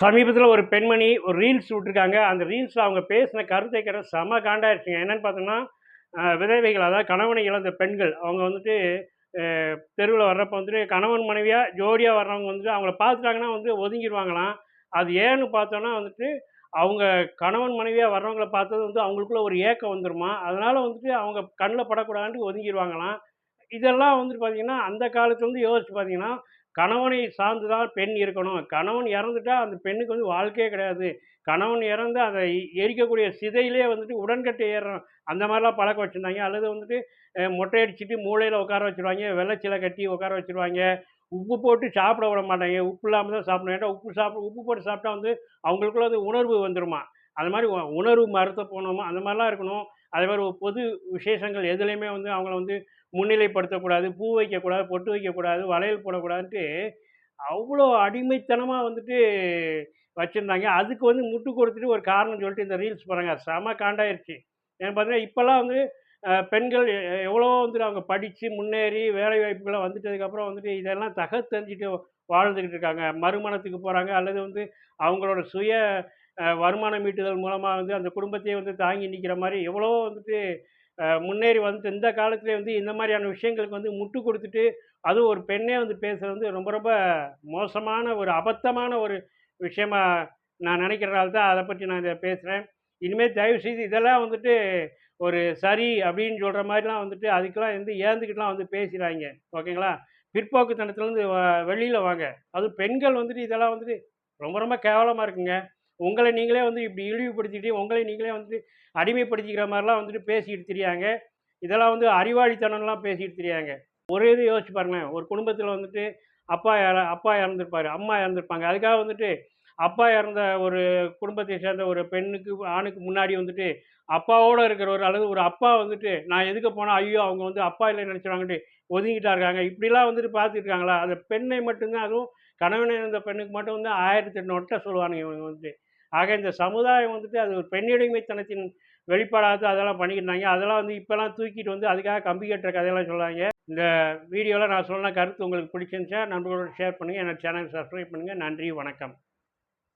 சமீபத்தில் ஒரு பெண்மணி ஒரு ரீல்ஸ் விட்டுருக்காங்க. அந்த ரீல்ஸில் அவங்க பேசின கருத்தை கேட்ட செம காண்டாயிருச்சுங்க. என்னென்னு பார்த்தோம்னா விதவைகள் அதாவது கணவனை இழந்த பெண்கள் அவங்க வந்துட்டு தெருவில் வர்றப்போ வந்துட்டு கணவன் மனைவியாக ஜோடியாக வர்றவங்க வந்துட்டு அவங்கள பார்த்துட்டாங்கன்னா வந்து ஒதுங்கிடுவாங்களாம் அது ஏன்னு பார்த்தோன்னா வந்துட்டு அவங்க கணவன் மனைவியாக வர்றவங்கள பார்த்தது வந்து அவங்களுக்குள்ள ஒரு ஏக்கம் வந்துருமா? அதனால் வந்துட்டு அவங்க கண்ணில் படக்கூடாதுன்ட்டு ஒதுங்கிடுவாங்களாம் இதெல்லாம் வந்துட்டு பார்த்தீங்கன்னா அந்த காலத்துலேருந்து யோசிச்சு பார்த்தீங்கன்னா கணவனை சார்ந்து தான் பெண் இருக்கணும். கணவன் இறந்துட்டா அந்த பெண்ணுக்கு வந்து வாழ்க்கையே கிடையாது. கணவன் இறந்து அதை எரிக்கக்கூடிய சிதையிலே வந்துட்டு உடன்கட்டை ஏறுறோம் அந்த மாதிரிலாம் பழக்கம் வச்சுருந்தாங்க. அல்லது வந்துட்டு மொட்டையடிச்சுட்டு மூளையில் உட்கார வச்சுருவாங்க. வெள்ளைச்சிலை கட்டி உட்கார வச்சுருவாங்க. உப்பு போட்டு சாப்பிட விட மாட்டாங்க. உப்பு இல்லாமல் தான் சாப்பிடணும். ஏன்னா உப்பு சாப்பிட உப்பு போட்டு சாப்பிட்டா வந்து அவங்களுக்குள்ள அது உணர்வு வந்துருமா? அது மாதிரி உணர்வு மறுத்த போனோமா அந்த மாதிரிலாம் இருக்கணும். அதே மாதிரி பொது விசேஷங்கள் எதுலேயுமே வந்து அவங்கள வந்து முன்னிலைப்படுத்தக்கூடாது பூ வைக்கக்கூடாது பொட்டு வைக்கக்கூடாது வளையல் போடக்கூடாதுன்ட்டு அவ்வளோ அடிமைத்தனமாக வந்துட்டு வச்சுருந்தாங்க. அதுக்கு வந்து முட்டு கொடுத்துட்டு ஒரு காரணம் சொல்லிட்டு இந்த ரீல்ஸ் போகிறாங்க செம காண்டாயிருச்சு. ஏன்னு பார்த்தீங்கன்னா இப்போல்லாம் வந்து பெண்கள் எ- வந்துட்டு அவங்க படித்து முன்னேறி வேலை வாய்ப்புகளை வந்துட்டதுக்கப்புறம் வந்துட்டு இதெல்லாம் தகத்தெறிஞ்சிட்டு வாழ்ந்துக்கிட்டு இருக்காங்க. மறுமணத்துக்கு போகிறாங்க அல்லது வந்து அவங்களோட சுய வருமானம் ஈட்டுதல் மூலமாக வந்து அந்த குடும்பத்தையே வந்து தாங்கி நிற்கிற மாதிரி எவ்வளோ வந்துட்டு முன்னேறி வந்துட்டு இந்த காலத்துலேயே வந்து இந்த மாதிரியான விஷயங்களுக்கு வந்து முட்டு கொடுத்துட்டு அதுவும் ஒரு பெண்ணே வந்து பேசுகிறது வந்து ரொம்ப ரொம்ப மோசமான ஒரு அபத்தமான ஒரு விஷயமா நான் நினைக்கிறனால தான் அதை பற்றி நான் இதை பேசுகிறேன் இனிமேல் தயவு செய்து இதெல்லாம் வந்துட்டு ஒரு சரி அப்படின்னு சொல்கிற மாதிரிலாம் வந்துட்டு அதுக்கெல்லாம் வந்து ஏந்துக்கிட்டுலாம் வந்து பேசுகிறாங்க ஓகேங்களா? பிற்போக்குத்தனத்துலேருந்து வெளியில் வாங்க. அதுவும் பெண்கள் வந்துட்டு இதெல்லாம் வந்துட்டு ரொம்ப ரொம்ப கேவலமாக இருக்குங்க. உங்களை நீங்களே வந்து இப்படி இழிவுபடுத்திட்டு உங்களை நீங்களே வந்து அடிமைப்படுத்திக்கிற மாதிரிலாம் வந்துட்டு பேசிக்கிட்டு தெரியாங்க. இதெல்லாம் வந்து அறிவாளித்தனம்லாம் பேசிக்கிட்டு தெரியாங்க. ஒரே இது யோசிச்சு பாருங்களேன். ஒரு குடும்பத்தில் வந்துட்டு அப்பா இற அப்பா இறந்துருப்பாரு அம்மா இறந்துருப்பாங்க. அதுக்காக வந்துட்டு அப்பா இறந்த ஒரு குடும்பத்தை சேர்ந்த ஒரு பெண்ணுக்கு ஆணுக்கு முன்னாடி வந்துட்டு அப்பாவோட இருக்கிற ஒரு அல்லது ஒரு அப்பா வந்துட்டு நான் எதுக்கு போனால் ஐயோ அவங்க வந்து அப்பா இல்லை நினச்சிடுவாங்கட்டு ஒதுங்கிட்டா இருக்காங்க. இப்படிலாம் வந்துட்டு பார்த்துருக்காங்களா அந்த பெண்ணை மட்டும்தான் அதுவும் கணவனை இருந்த பெண்ணுக்கு மட்டும் வந்து ஆயிரத்தி எட்டு நொட்டை சொல்லுவானுங்க இவங்க வந்துட்டு. ஆக இந்த சமுதாயம் வந்துட்டு அது ஒரு பெண்ணுடைமைத்தனத்தின் வெளிப்பாடாக அதெல்லாம் பண்ணிக்கிட்டாங்க அதெல்லாம் வந்து இப்போலாம் தூக்கிட்டு வந்து அதுக்காக கம்பி கட்டுற கதையெல்லாம் சொல்லுவாங்க இந்த வீடியோவில் நான் சொன்ன கருத்து உங்களுக்கு பிடிச்சிருந்துச்சா நண்பர்களோட ஷேர் பண்ணுங்கள் என்னோட சேனல் சப்ஸ்கிரைப் பண்ணுங்கள் நன்றி வணக்கம்.